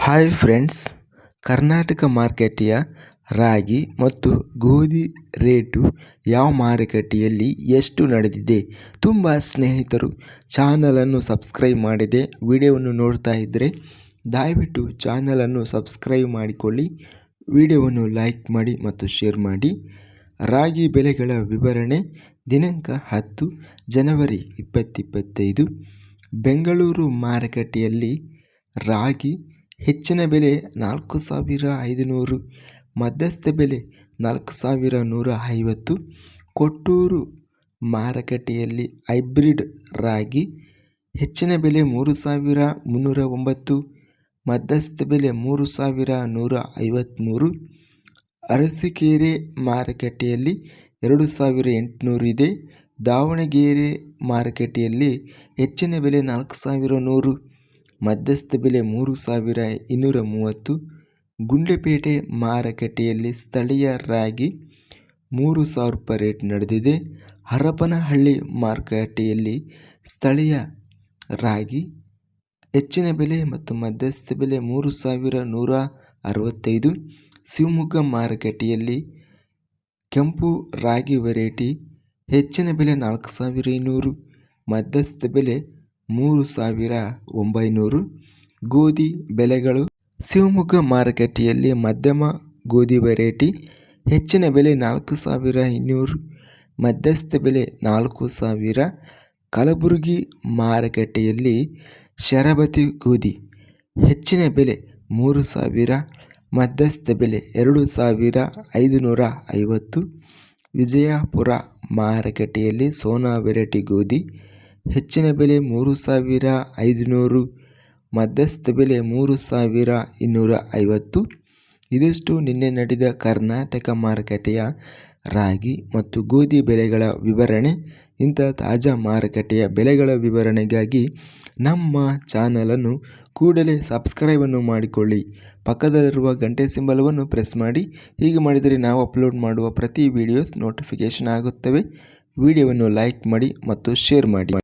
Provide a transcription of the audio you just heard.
Hi friends Karnataka ಮಾರ್ಕೆಟಿಯ ರಾಗಿ ಮತ್ತು ಗೋಧಿ ರೇಟು ಯಾವ ಮಾರುಕಟ್ಟೆಯಲ್ಲಿ ಎಷ್ಟು ನಡೆದಿದೆ ತುಂಬ ಸ್ನೇಹಿತರು ಚಾನಲನ್ನು ಸಬ್ಸ್ಕ್ರೈಬ್ ಮಾಡಿದೆ. ವಿಡಿಯೋವನ್ನು ನೋಡ್ತಾ ಇದ್ದರೆ ದಯವಿಟ್ಟು ಚಾನಲನ್ನು ಸಬ್ಸ್ಕ್ರೈಬ್ ಮಾಡಿಕೊಳ್ಳಿ. ವಿಡಿಯೋವನ್ನು ಲೈಕ್ ಮಾಡಿ ಮತ್ತು ಶೇರ್ ಮಾಡಿ. ರಾಗಿ ಬೆಲೆಗಳ ವಿವರಣೆ ದಿನಾಂಕ ಹತ್ತು ಜನವರಿ ಇಪ್ಪತ್ತಿಪ್ಪತ್ತೈದು ಬೆಂಗಳೂರು ಮಾರುಕಟ್ಟೆಯಲ್ಲಿ ರಾಗಿ ಹೆಚ್ಚಿನ ಬೆಲೆ ನಾಲ್ಕು ಸಾವಿರ ಐದುನೂರು, ಮಧ್ಯಸ್ಥ ಬೆಲೆ ನಾಲ್ಕು ಸಾವಿರ ನೂರ ಐವತ್ತು. ಕೊಟ್ಟೂರು ಮಾರುಕಟ್ಟೆಯಲ್ಲಿ ಹೈಬ್ರಿಡ್ ರಾಗಿ ಹೆಚ್ಚಿನ ಬೆಲೆ ಮೂರು ಸಾವಿರ ಮುನ್ನೂರ ಒಂಬತ್ತು, ಮಧ್ಯಸ್ಥ ಬೆಲೆ ಮೂರು ಸಾವಿರ ನೂರ ಐವತ್ತ್ಮೂರು ಅರಸೀಕೆರೆ ಮಾರುಕಟ್ಟೆಯಲ್ಲಿ ಎರಡು ಸಾವಿರ ಎಂಟುನೂರು ಇದೆ. ದಾವಣಗೆರೆ ಮಾರುಕಟ್ಟೆಯಲ್ಲಿ ಹೆಚ್ಚಿನ ಬೆಲೆ ನಾಲ್ಕು ಸಾವಿರ ನೂರು. ಮಧ್ಯಸ್ಥ ಬೆಲೆ ಮೂರು ಸಾವಿರ ಇನ್ನೂರ ಮೂವತ್ತು, ಗುಂಡ್ಲುಪೇಟೆ ಮಾರುಕಟ್ಟೆಯಲ್ಲಿ ಸ್ಥಳೀಯ ರಾಗಿ ಮೂರು ಸಾವಿರ ರೂಪಾಯಿ ರೇಟ್ ನಡೆದಿದೆ. ಹರಪನಹಳ್ಳಿ ಮಾರುಕಟ್ಟೆಯಲ್ಲಿ ಸ್ಥಳೀಯ ರಾಗಿ ಹೆಚ್ಚಿನ ಬೆಲೆ ಮತ್ತು ಮಧ್ಯಸ್ಥ ಬೆಲೆ ಮೂರು ಸಾವಿರ ನೂರ ಅರವತ್ತೈದು. ಶಿವಮೊಗ್ಗ ಮಾರುಕಟ್ಟೆಯಲ್ಲಿ ಕೆಂಪು ರಾಗಿ ವೆರೈಟಿ ಹೆಚ್ಚಿನ ಬೆಲೆ ನಾಲ್ಕು ಸಾವಿರ ಇನ್ನೂರು, ಮಧ್ಯಸ್ಥ ಬೆಲೆ ಮೂರು ಸಾವಿರ ಒಂಬೈನೂರು ಗೋಧಿ ಬೆಲೆಗಳು. ಶಿವಮೊಗ್ಗ ಮಾರುಕಟ್ಟೆಯಲ್ಲಿ ಮಧ್ಯಮ ಗೋಧಿ ವೆರೈಟಿ ಹೆಚ್ಚಿನ ಬೆಲೆ ನಾಲ್ಕು ಸಾವಿರ ಇನ್ನೂರು, ಮಧ್ಯಸ್ಥ ಬೆಲೆ ನಾಲ್ಕು ಸಾವಿರ. ಕಲಬುರಗಿ ಮಾರುಕಟ್ಟೆಯಲ್ಲಿ ಶರಬತಿ ಗೋಧಿ, ಹೆಚ್ಚಿನ ಬೆಲೆ ಮೂರು ಸಾವಿರ, ಮಧ್ಯಸ್ಥ ಬೆಲೆ ಎರಡು ಸಾವಿರ ಐದುನೂರ ಐವತ್ತು ವಿಜಯಪುರ ಮಾರುಕಟ್ಟೆಯಲ್ಲಿ ಸೋನಾ ವೆರೈಟಿ ಗೋಧಿ ಹೆಚ್ಚಿನ ಬೆಲೆ ಮೂರು ಸಾವಿರ ಐದುನೂರು, ಮಧ್ಯಸ್ಥ ಬೆಲೆ ಮೂರು ಸಾವಿರ ಇನ್ನೂರ ಐವತ್ತು. ಇದಿಷ್ಟು ನಿನ್ನೆ ನಡೆದ ಕರ್ನಾಟಕ ಮಾರುಕಟ್ಟೆಯ ರಾಗಿ ಮತ್ತು ಗೋಧಿ ಬೆಲೆಗಳ ವಿವರಣೆ. ಇಂಥ ತಾಜಾ ಮಾರುಕಟ್ಟೆಯ ಬೆಲೆಗಳ ವಿವರಣೆಗಾಗಿ ನಮ್ಮ ಚಾನಲನ್ನು ಕೂಡಲೇ ಸಬ್ಸ್ಕ್ರೈಬನ್ನು ಮಾಡಿಕೊಳ್ಳಿ. ಪಕ್ಕದಲ್ಲಿರುವ ಗಂಟೆ ಸಿಂಬಲವನ್ನು ಪ್ರೆಸ್ ಮಾಡಿ. ಹೀಗೆ ಮಾಡಿದರೆ ನಾವು ಅಪ್ಲೋಡ್ ಮಾಡುವ ಪ್ರತಿ ವಿಡಿಯೋಸ್ ನೋಟಿಫಿಕೇಷನ್ ಆಗುತ್ತವೆ. ವಿಡಿಯೋವನ್ನು ಲೈಕ್ ಮಾಡಿ ಮತ್ತು ಶೇರ್ ಮಾಡಿ.